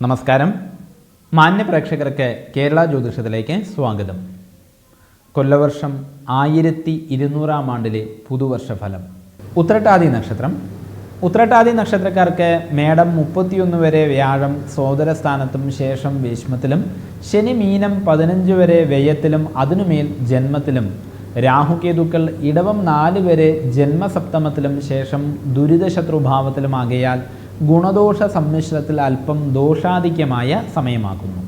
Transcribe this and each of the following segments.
നമസ്കാരം. മാന്യ പ്രേക്ഷകർക്ക് കേരള ജ്യോതിഷത്തിലേക്ക് സ്വാഗതം. കൊല്ലവർഷം ആയിരത്തി ഇരുന്നൂറാം ആണ്ടിലെ പുതുവർഷ ഫലം ഉത്രട്ടാതി നക്ഷത്രം. ഉത്രട്ടാതി നക്ഷത്രക്കാർക്ക് മേടം മുപ്പത്തിയൊന്ന് വരെ വ്യാഴം സോദര സ്ഥാനത്തും ശേഷം വേശ്മത്തിലും ശനി മീനം പതിനഞ്ച് വരെ വ്യയത്തിലും അതിനുമേൽ ജന്മത്തിലും രാഹുകേതുക്കൾ ഇടവം നാല് വരെ ജന്മസപ്തമത്തിലും ശേഷം ദുരിതശത്രുഭാവത്തിലും ആകയാൽ ഗുണദോഷ സമ്മിശ്രത്തിൽ അല്പം ദോഷാധിക്യമായ സമയമാക്കുന്നു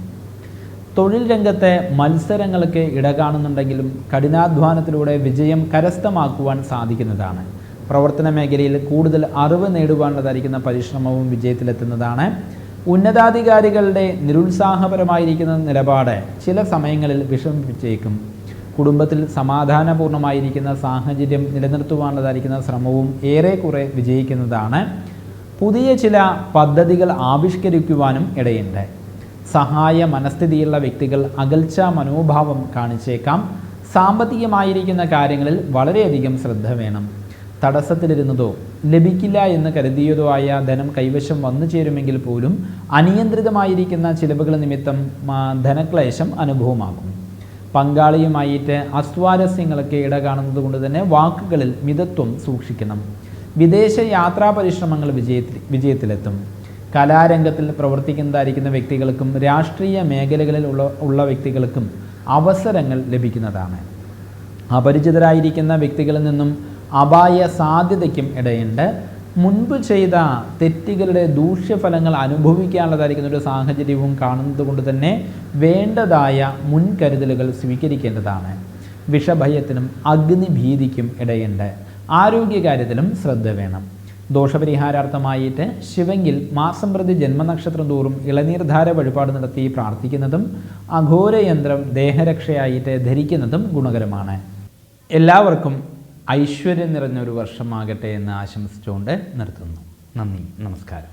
തൊഴിൽ രംഗത്തെ മത്സരങ്ങൾക്ക് ഇടകാണുന്നുണ്ടെങ്കിലും കഠിനാധ്വാനത്തിലൂടെ വിജയം കരസ്ഥമാക്കുവാൻ സാധിക്കുന്നതാണ്. പ്രവർത്തന മേഖലയിൽ കൂടുതൽ അറിവ് നേടുവാനുള്ളതായിരിക്കുന്ന പരിശ്രമവും വിജയത്തിലെത്തുന്നതാണ്. ഉന്നതാധികാരികളുടെ നിരുത്സാഹപരമായിരിക്കുന്ന നിലപാട് ചില സമയങ്ങളിൽ വിഷമിപ്പിച്ചേക്കും കുടുംബത്തിൽ സമാധാനപൂർണമായിരിക്കുന്ന സാഹചര്യം നിലനിർത്തുവാനുള്ളതായിരിക്കുന്ന ശ്രമവും ഏറെക്കുറെ വിജയിക്കുന്നതാണ്. പുതിയ ചില പദ്ധതികൾ ആവിഷ്കരിക്കുവാനും ഇടയുണ്ട്. സഹായ മനസ്ഥിതിയുള്ള വ്യക്തികൾ അകൽച്ച മനോഭാവം കാണിച്ചേക്കാം. സാമ്പത്തികമായിരിക്കുന്ന കാര്യങ്ങളിൽ വളരെയധികം ശ്രദ്ധ വേണം. തടസ്സത്തിലിരുന്നതോ ലഭിക്കില്ല എന്ന് കരുതിയതോ ആയ ധനം കൈവശം വന്നു ചേരുമെങ്കിൽ പോലും അനിയന്ത്രിതമായിരിക്കുന്ന ചിലവുകൾ നിമിത്തം ധനക്ലേശം അനുഭവമാകും. പങ്കാളിയുമായിട്ട് അസ്വാരസ്യങ്ങളൊക്കെ ഇട കാണുന്നത് കൊണ്ട് തന്നെ വാക്കുകളിൽ മിതത്വം സൂക്ഷിക്കണം. വിദേശ യാത്രാ പരിശ്രമങ്ങൾ വിജയത്തിൽ വിജയത്തിലെത്തും. കലാരംഗത്തിൽ പ്രവർത്തിക്കുന്നതായിരിക്കുന്ന വ്യക്തികൾക്കും രാഷ്ട്രീയ മേഖലകളിൽ ഉള്ള ഉള്ള വ്യക്തികൾക്കും അവസരങ്ങൾ ലഭിക്കുന്നതാണ്. അപരിചിതരായിരിക്കുന്ന വ്യക്തികളിൽ നിന്നും അപായ സാധ്യതയ്ക്കും ഇടയുണ്ട്. മുൻപ് ചെയ്ത തെറ്റുകളുടെ ദൂഷ്യഫലങ്ങൾ അനുഭവിക്കാനുള്ളതായിരിക്കുന്ന ഒരു സാഹചര്യവും കാണുന്നത് കൊണ്ട് തന്നെ വേണ്ടതായ മുൻകരുതലുകൾ സ്വീകരിക്കേണ്ടതാണ്. വിഷഭയത്തിനും അഗ്നിഭീതിക്കും ഇടയുണ്ട്. ആരോഗ്യകാര്യത്തിലും ശ്രദ്ധ വേണം. ദോഷപരിഹാരാർത്ഥമായിട്ട് ശിവങ്കിൽ മാസം പ്രതി ജന്മനക്ഷത്രം തോറും ഇളനീർധാര വഴിപാട് നടത്തി പ്രാർത്ഥിക്കുന്നതും അഘോരയന്ത്രം ദേഹരക്ഷയായിട്ട് ധരിക്കുന്നതും ഗുണകരമാണ്. എല്ലാവർക്കും ഐശ്വര്യം നിറഞ്ഞൊരു വർഷമാകട്ടെ എന്ന് ആശംസിച്ചുകൊണ്ട് നിർത്തുന്നു. നന്ദി നമസ്കാരം.